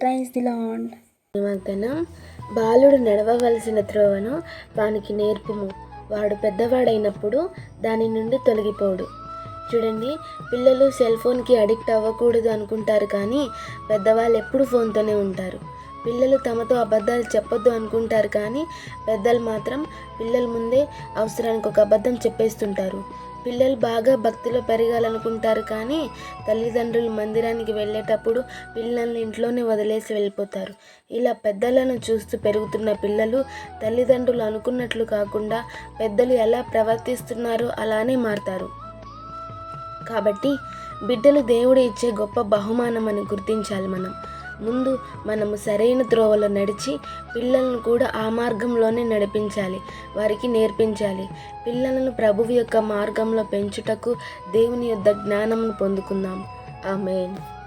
Praise the land. నిమగ్నం బాలుడు నడవవలసిన త్రోవను వానికి నేర్పుము. వాడు పెద్దవాడైనప్పుడు దాని నుండి తొలగిపోడు. చూడండి పిల్లలు సెల్ ఫోన్కి అడిక్ట్ అవ్వకూడదు అనుకుంటారు కానీ పెద్దవాళ్ళు ఎప్పుడు ఫోన్తోనే ఉంటారు. పిల్లలు తమతో అబద్ధాలు చెప్పొద్దు అనుకుంటారు కానీ పెద్దలు మాత్రం పిల్లల ముందే అవసరానికి ఒక అబద్ధం చెప్పేస్తుంటారు. పిల్లలు బాగా భక్తిలో పెరగాలనుకుంటారు కానీ తల్లిదండ్రులు మందిరానికి వెళ్ళేటప్పుడు పిల్లల్ని ఇంట్లోనే వదిలేసి వెళ్ళిపోతారు. ఇలా పెద్దలను చూస్తూ పెరుగుతున్న పిల్లలు తల్లిదండ్రులు అనుకున్నట్లు కాకుండా పెద్దలు ఎలా ప్రవర్తిస్తున్నారో అలానే మారుతారు. కాబట్టి బిడ్డలు దేవుడు ఇచ్చే గొప్ప బహుమానం అని గుర్తించాలి మనం. ముందు మనము సరైన త్రోవలో నడిచి పిల్లలను కూడా ఆ మార్గంలోనే నడిపించాలి. వారికి నేర్పించాలి. పిల్లలను ప్రభువు యొక్క మార్గంలో పెంచుటకు దేవుని యొక్క జ్ఞానమును పొందుకుందాం. ఆమెన్.